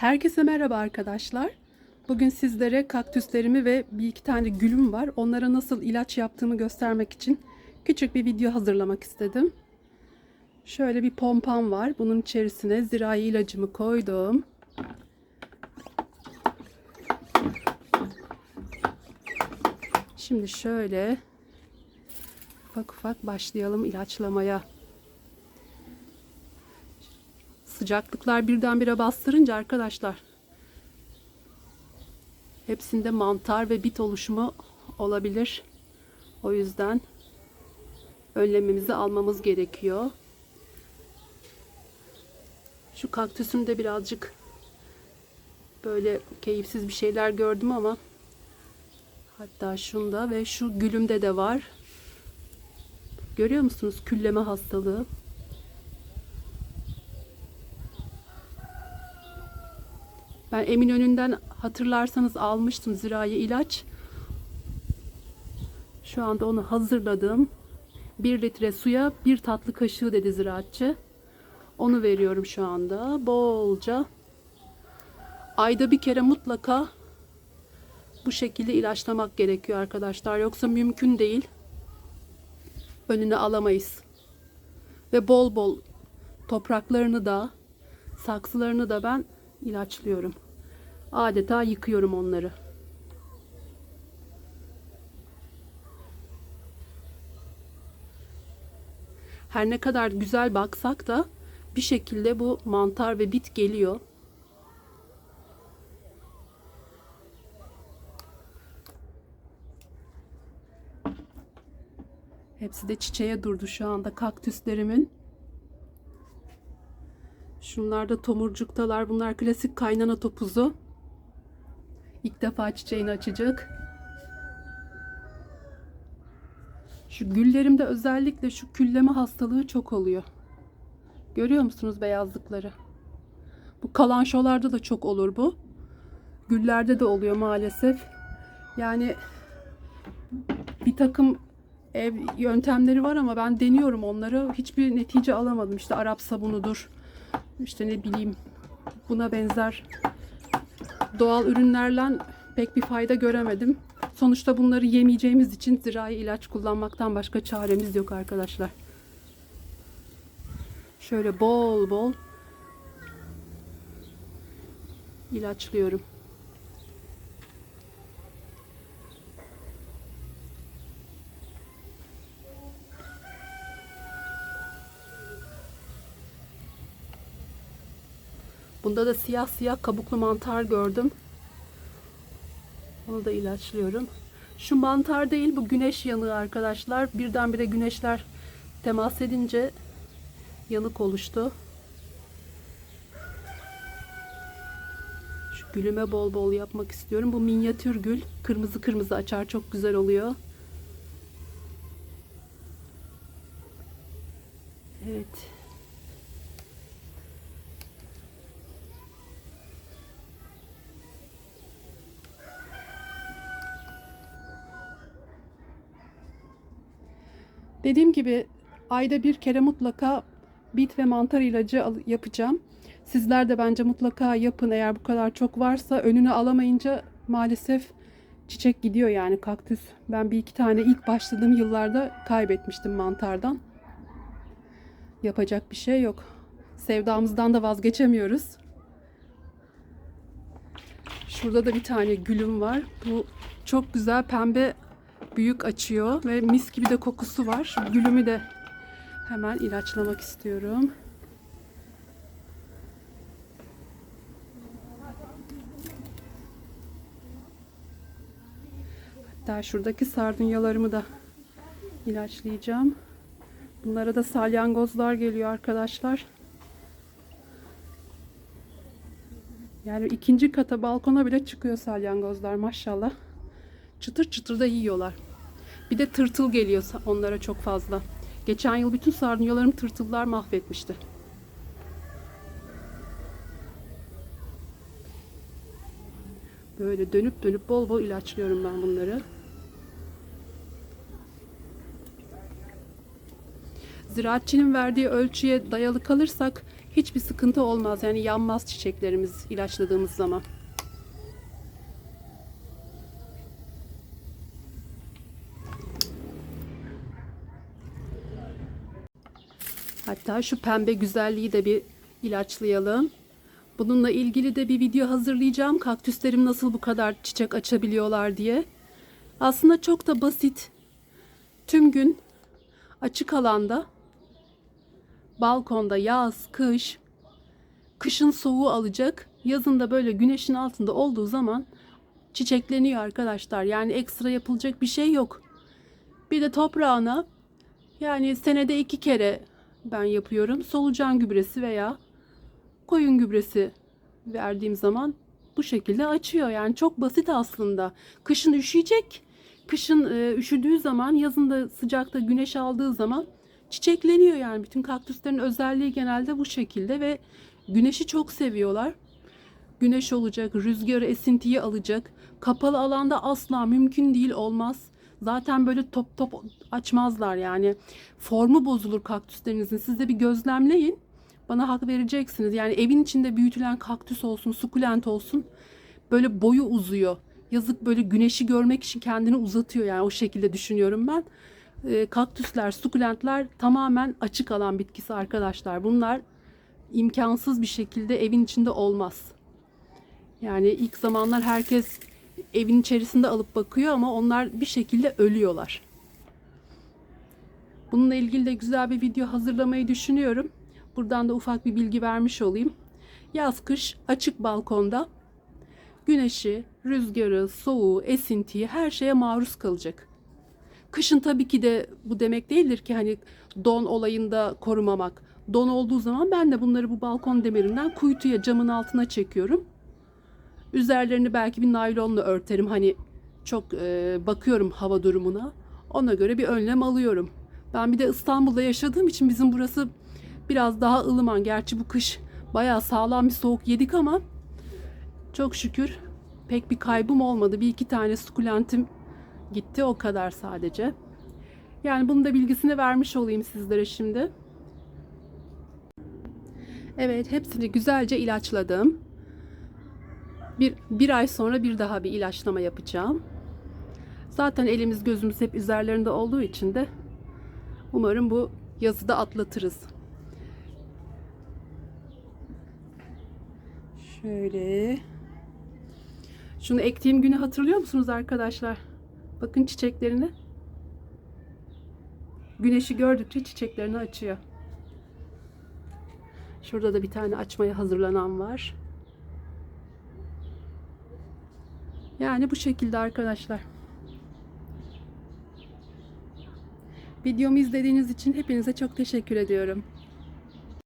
Herkese merhaba arkadaşlar. Bugün sizlere kaktüslerimi ve bir iki tane gülüm var. Onlara nasıl ilaç yaptığımı göstermek için küçük bir video hazırlamak istedim. Şöyle bir pompam var. Bunun içerisine zirai ilacımı koydum. Şimdi şöyle ufak ufak başlayalım ilaçlamaya. Sıcaklıklar birdenbire bastırınca arkadaşlar hepsinde mantar ve bit oluşumu olabilir. O yüzden önlememizi almamız gerekiyor. Şu kaktüsümde birazcık böyle keyifsiz bir şeyler gördüm ama hatta şunda ve şu gülümde de var. Görüyor musunuz külleme hastalığı? Ben Eminönü'nden hatırlarsanız almıştım zirai ilaç. Şu anda onu hazırladım. 1 litre suya 1 tatlı kaşığı dedi ziraatçı. Onu veriyorum şu anda. Bolca. Ayda bir kere mutlaka bu şekilde ilaçlamak gerekiyor arkadaşlar. Yoksa mümkün değil. Önüne alamayız. Ve bol bol topraklarını da saksılarını da ben ilaçlıyorum. Adeta yıkıyorum onları. Her ne kadar güzel baksak da bir şekilde bu mantar ve bit geliyor. Hepsi de çiçeğe durdu şu anda kaktüslerimin. Şunlar da tomurcuktalar. Bunlar klasik kaynana topuzu. İlk defa çiçeğini açacak. Şu güllerimde özellikle şu külleme hastalığı çok oluyor. Görüyor musunuz beyazlıkları? Bu kalanşolarda da çok olur bu. Güllerde de oluyor maalesef. Yani bir takım ev yöntemleri var ama ben deniyorum onları. Hiçbir netice alamadım. İşte Arap sabunudur işte ne bileyim buna benzer doğal ürünlerle pek bir fayda göremedim. Sonuçta bunları yemeyeceğimiz için zirai ilaç kullanmaktan başka çaremiz yok arkadaşlar. Şöyle bol bol ilaçlıyorum. Bunda da siyah siyah kabuklu mantar gördüm. Onu da ilaçlıyorum. Şu mantar değil bu güneş yanığı arkadaşlar. Birdenbire güneşler temas edince yanık oluştu. Şu gülüme bol bol yapmak istiyorum. Bu minyatür gül. Kırmızı kırmızı açar. Çok güzel oluyor. Evet. Dediğim gibi ayda bir kere mutlaka bit ve mantar ilacı yapacağım. Sizler de bence mutlaka yapın. Eğer bu kadar çok varsa önünü alamayınca maalesef çiçek gidiyor yani kaktüs. Ben bir iki tane ilk başladığım yıllarda kaybetmiştim mantardan. Yapacak bir şey yok. Sevdamızdan da vazgeçemiyoruz. Şurada da bir tane gülüm var. Bu çok güzel pembe büyük açıyor ve mis gibi de kokusu var. Gülümü de hemen ilaçlamak istiyorum. Hatta şuradaki sardunyalarımı da ilaçlayacağım. Bunlara da salyangozlar geliyor arkadaşlar. Yani ikinci kata balkona bile çıkıyor salyangozlar maşallah. Çıtır çıtır da yiyorlar. Bir de tırtıl geliyor onlara çok fazla. Geçen yıl bütün sardunyalarım tırtıllar mahvetmişti. Böyle dönüp dönüp bol bol ilaçlıyorum ben bunları. Ziraatçının verdiği ölçüye dayalı kalırsak hiçbir sıkıntı olmaz. Yani yanmaz çiçeklerimiz ilaçladığımız zaman. Hatta şu pembe güzelliği de bir ilaçlayalım. Bununla ilgili de bir video hazırlayacağım. Kaktüslerim nasıl bu kadar çiçek açabiliyorlar diye. Aslında çok da basit. Tüm gün açık alanda balkonda yaz, kış, kışın soğuğu alacak. Yazın da böyle güneşin altında olduğu zaman çiçekleniyor arkadaşlar. Yani ekstra yapılacak bir şey yok. Bir de toprağına yani senede iki kere ben yapıyorum. Solucan gübresi veya koyun gübresi verdiğim zaman bu şekilde açıyor. Yani çok basit aslında. Kışın üşüyecek. Kışın e, üşüdüğü zaman, yazın da sıcakta güneş aldığı zaman çiçekleniyor yani. Bütün kaktüslerin özelliği genelde bu şekilde ve güneşi çok seviyorlar. Güneş olacak, rüzgarı, esintiyi alacak. Kapalı alanda asla mümkün değil olmaz. Zaten böyle top top açmazlar yani. Formu bozulur kaktüslerinizin. Siz de bir gözlemleyin. Bana hak vereceksiniz. Yani evin içinde büyütülen kaktüs olsun, sukulent olsun. Böyle boyu uzuyor. Yazık böyle güneşi görmek için kendini uzatıyor yani o şekilde düşünüyorum ben. Ee, kaktüsler, sukulentler tamamen açık alan bitkisi arkadaşlar. Bunlar imkansız bir şekilde evin içinde olmaz. Yani ilk zamanlar herkes evin içerisinde alıp bakıyor ama onlar bir şekilde ölüyorlar. Bununla ilgili de güzel bir video hazırlamayı düşünüyorum. Buradan da ufak bir bilgi vermiş olayım. Yaz kış açık balkonda güneşi, rüzgarı, soğuğu, esintiyi her şeye maruz kalacak. Kışın tabii ki de bu demek değildir ki hani don olayında korumamak. Don olduğu zaman ben de bunları bu balkon demirinden kuytuya camın altına çekiyorum. Üzerlerini belki bir naylonla örterim. Hani çok e, bakıyorum hava durumuna. Ona göre bir önlem alıyorum. Ben bir de İstanbul'da yaşadığım için bizim burası biraz daha ılıman. Gerçi bu kış bayağı sağlam bir soğuk yedik ama çok şükür pek bir kaybım olmadı. Bir iki tane sukulentim gitti o kadar sadece. Yani bunun da bilgisini vermiş olayım sizlere şimdi. Evet hepsini güzelce ilaçladım. Bir, bir ay sonra bir daha bir ilaçlama yapacağım. Zaten elimiz gözümüz hep üzerlerinde olduğu için de umarım bu yazı da atlatırız. Şöyle. Şunu ektiğim günü hatırlıyor musunuz arkadaşlar? Bakın çiçeklerini. Güneşi gördükçe çiçeklerini açıyor. Şurada da bir tane açmaya hazırlanan var. Yani bu şekilde arkadaşlar. Videomu izlediğiniz için hepinize çok teşekkür ediyorum.